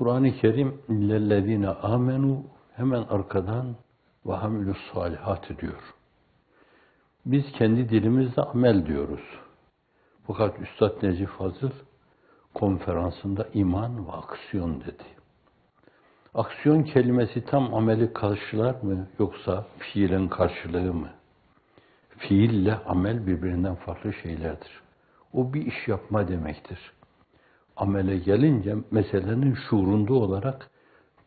Kur'an-ı Kerim illellezine amenu hemen arkadan ve hamilus salihat diyor. Biz kendi dilimizde amel diyoruz. Fakat Üstad Necip Fazıl konferansında iman ve aksiyon dedi. Aksiyon kelimesi tam ameli karşılar mı yoksa fiilin karşılığı mı? Fiille amel birbirinden farklı şeylerdir. O bir iş yapma demektir. Amele gelince meselenin şuurunda olarak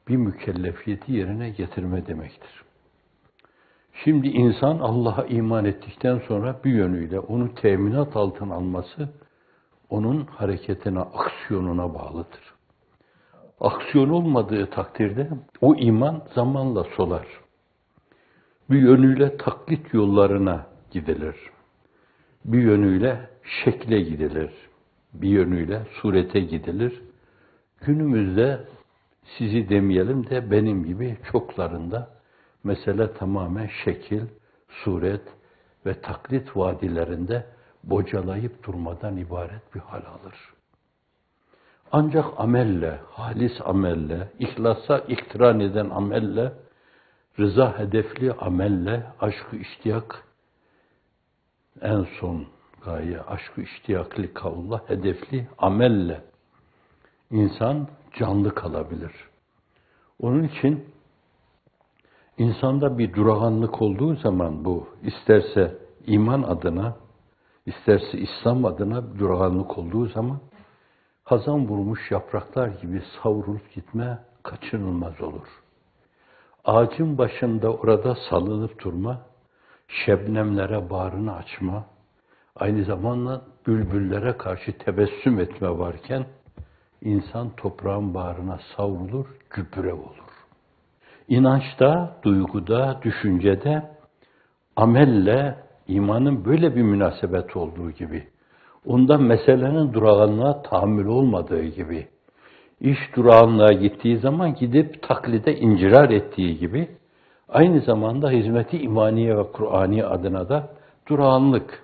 bir mükellefiyeti yerine getirme demektir. Şimdi insan Allah'a iman ettikten sonra bir yönüyle onu teminat altına alması onun hareketine, aksiyonuna bağlıdır. Aksiyon olmadığı takdirde o iman zamanla solar. Bir yönüyle taklit yollarına gidilir. Bir yönüyle şekle gidilir. Bir yönüyle surete gidilir. Günümüzde sizi demeyelim de benim gibi çoklarında mesele tamamen şekil, suret ve taklit vadilerinde bocalayıp durmadan ibaret bir hal alır. Ancak amelle, halis amelle, ihlasa iktiran eden amelle, rıza hedefli amelle, aşkı iştiyak en son gaye, aşkı iştiyakli kavullah hedefli amelle insan canlı kalabilir. Onun için insanda bir durağanlık olduğu zaman bu isterse iman adına, isterse İslam adına bir durağanlık olduğu zaman hazan vurmuş yapraklar gibi savrulup gitme kaçınılmaz olur. Ağacın başında orada salınıp durma, şebnemlere bağrını açma, aynı zamanda bülbüllere karşı tebessüm etme varken, insan toprağın bağrına savrulur, gübre olur. İnançta, duyguda, düşüncede, amelle imanın böyle bir münasebet olduğu gibi, onda meselenin durağanlığa tahammül olmadığı gibi, iş durağanlığa gittiği zaman gidip taklide incirar ettiği gibi, aynı zamanda hizmeti imaniye ve Kur'ani adına da durağanlık.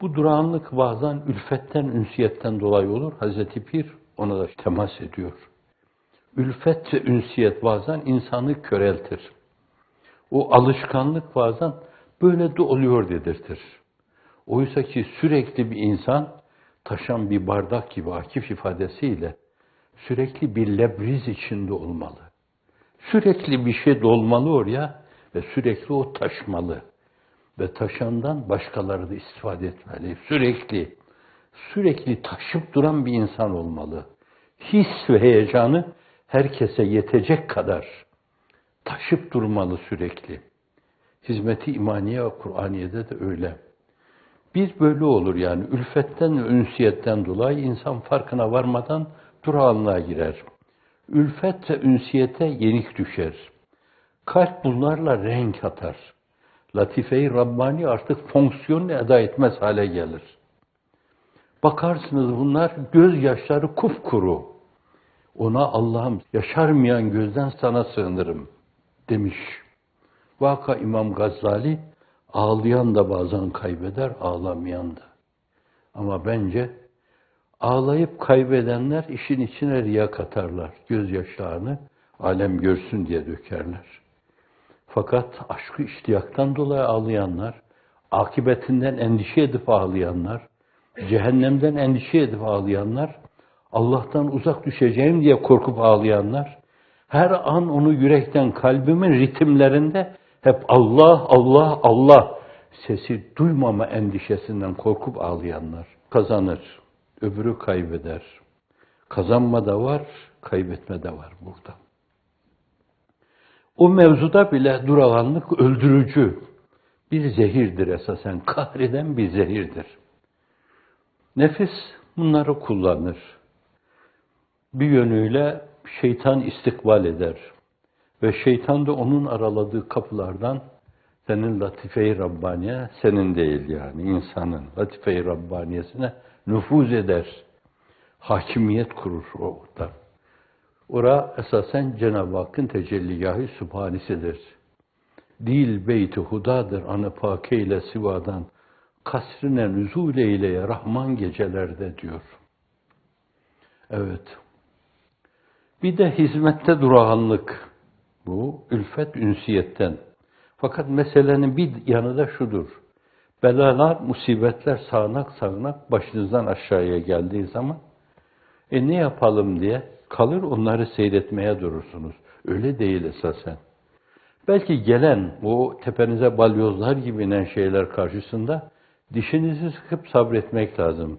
Bu durağanlık bazen ülfetten, ünsiyetten dolayı olur. Hazreti Pir ona da temas ediyor. Ülfet ve ünsiyet bazen insanı köreltir. O alışkanlık bazen böyle de oluyor dedirtir. Oysa ki sürekli bir insan taşan bir bardak gibi akif ifadesiyle sürekli bir lebriz içinde olmalı. Sürekli bir şey dolmalı oraya ve sürekli o taşmalı. Ve taşandan başkaları da istifade etmeli. Sürekli, sürekli taşıp duran bir insan olmalı. His ve heyecanı herkese yetecek kadar taşıp durmalı sürekli. Hizmeti imaniye ve Kur'aniye'de de öyle. Bir böyle olur yani ülfetten ve ünsiyetten dolayı insan farkına varmadan durağanlığa girer. Ülfet ve ünsiyete yenik düşer. Kalp bunlarla renk atar. Latife-i Rabbani artık fonksiyon eda etmez hale gelir. Bakarsınız bunlar gözyaşları kufkuru. Ona Allah'ım yaşarmayan gözden sana sığınırım demiş. Vaka İmam Gazali ağlayan da bazen kaybeder, ağlamayan da. Ama bence ağlayıp kaybedenler işin içine riya katarlar. Gözyaşlarını alem görsün diye dökerler. Fakat aşkı iştiyaktan dolayı ağlayanlar, akibetinden endişe edip ağlayanlar, cehennemden endişe edip ağlayanlar, Allah'tan uzak düşeceğim diye korkup ağlayanlar, her an onu yürekten kalbimin ritimlerinde hep Allah, Allah, Allah sesi duymama endişesinden korkup ağlayanlar kazanır. Öbürü kaybeder. Kazanma da var, kaybetme de var burada. O mevzuda bile durağanlık öldürücü bir zehirdir esasen. Kahreden bir zehirdir. Nefis bunları kullanır. Bir yönüyle şeytan istikbal eder. Ve şeytan da onun araladığı kapılardan senin latife-i Rabbaniye, senin değil yani insanın latife-i Rabbaniyesine nüfuz eder. Hakimiyet kurur orada. Ora esasen Cenab-ı Hakk'ın tecelliyahı sübhanesidir. Dil beyti hudadır anı pake ile sivadan. Kasrine nüzul eyleye Rahman gecelerde diyor. Evet. Bir de hizmette durağanlık. Bu ülfet ünsiyetten. Fakat meselenin bir yanı da şudur. Belalar, musibetler sağanak sağanak başınızdan aşağıya geldiği zaman e ne yapalım diye kalır onları seyretmeye durursunuz. Öyle değil esasen. Belki gelen o tepenize balyozlar gibi inen şeyler karşısında dişinizi sıkıp sabretmek lazım.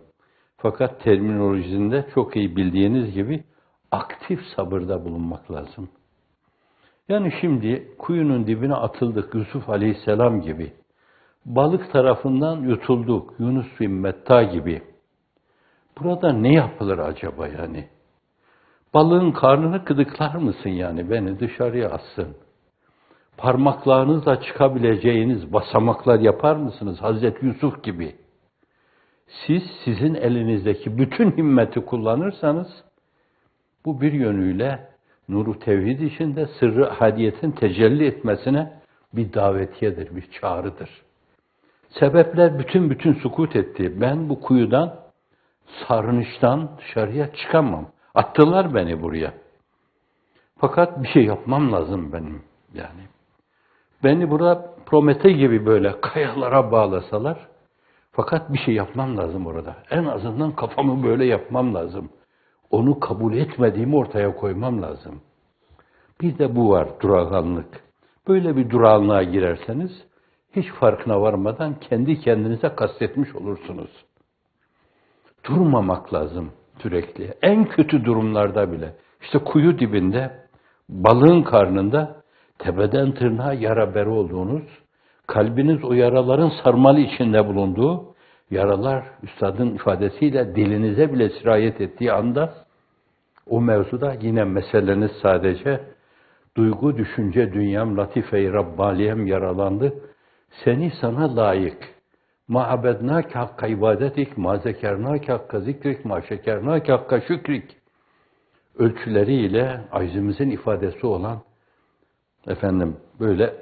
Fakat terminolojisinde çok iyi bildiğiniz gibi aktif sabırda bulunmak lazım. Yani şimdi kuyunun dibine atıldık Yusuf Aleyhisselam gibi. Balık tarafından yutulduk Yunus bin Metta gibi. Burada ne yapılır acaba yani? Balığın karnını kıdıklar mısın yani beni dışarıya atsın? Parmaklarınızla çıkabileceğiniz basamaklar yapar mısınız Hazreti Yusuf gibi? Siz sizin elinizdeki bütün himmeti kullanırsanız bu bir yönüyle nuru tevhid içinde sırrı hadiyetin tecelli etmesine bir davetiyedir, bir çağrıdır. Sebepler bütün bütün sukut etti. Ben bu kuyudan, sarnıçtan dışarıya çıkamam. Attılar beni buraya. Fakat bir şey yapmam lazım benim yani. Beni burada Promete gibi böyle kayalara bağlasalar, fakat bir şey yapmam lazım orada. En azından kafamı böyle yapmam lazım. Onu kabul etmediğimi ortaya koymam lazım. Bir de bu var, durağanlık. Böyle bir durağanlığa girerseniz, hiç farkına varmadan kendi kendinize kastetmiş olursunuz. Durmamak lazım sürekli. En kötü durumlarda bile. İşte kuyu dibinde, balığın karnında tepeden tırnağa yara bere olduğunuz, kalbiniz o yaraların sarmalı içinde bulunduğu, yaralar üstadın ifadesiyle dilinize bile sirayet ettiği anda o mevzuda yine meseleniz sadece duygu, düşünce, dünyam, latife-i Rabbaliyem yaralandı. Seni sana layık. Ma abednâke hakka ibadetik, ma zekernâke hakka zikrik, ma şekernâke hakka şükrik. Ölçüleriyle acizimizin ifadesi olan efendim böyle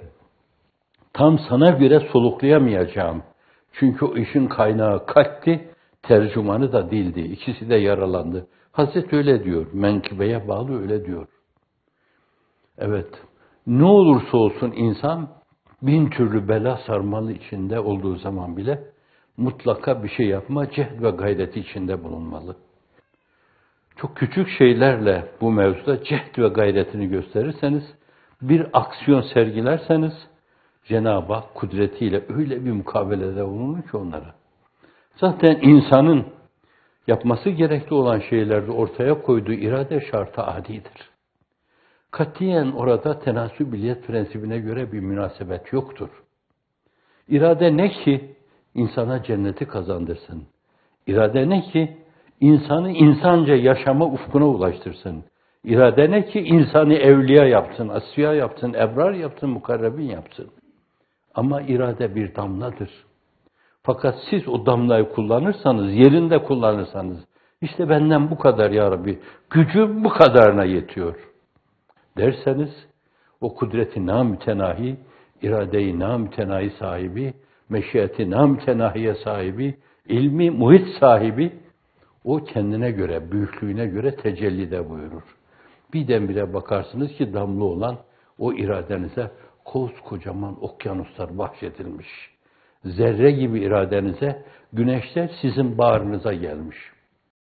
tam sana göre soluklayamayacağım. Çünkü o işin kaynağı kalpti, tercümanı da dildi. İkisi de yaralandı. Hazret öyle diyor. Menkibeye bağlı öyle diyor. Evet. Ne olursa olsun insan bin türlü bela sarmalı içinde olduğu zaman bile mutlaka bir şey yapma, cehd ve gayreti içinde bulunmalı. Çok küçük şeylerle bu mevzuda cehd ve gayretini gösterirseniz, bir aksiyon sergilerseniz, Cenab-ı Hak kudretiyle öyle bir mukabelede bulunur ki onlara. Zaten insanın yapması gerekli olan şeylerde ortaya koyduğu irade şartı adidir. Katiyen orada tenasübiliyet prensibine göre bir münasebet yoktur. İrade ne ki insana cenneti kazandırsın. İrade ne ki insanı insanca yaşama ufkuna ulaştırsın. İrade ne ki insanı evliya yapsın, asfiya yapsın, ebrar yapsın, mukarrebin yapsın. Ama irade bir damladır. Fakat siz o damlayı kullanırsanız, yerinde kullanırsanız, işte benden bu kadar ya Rabbi, gücüm bu kadarına yetiyor derseniz, o kudreti namütenahi, iradeyi namütenahi sahibi, meşiyeti namütenahiye sahibi, ilmi muhit sahibi, o kendine göre, büyüklüğüne göre tecellide buyurur. Birdenbire bakarsınız ki damla olan o iradenize koskocaman okyanuslar bahşedilmiş. Zerre gibi iradenize güneşler sizin bağrınıza gelmiş.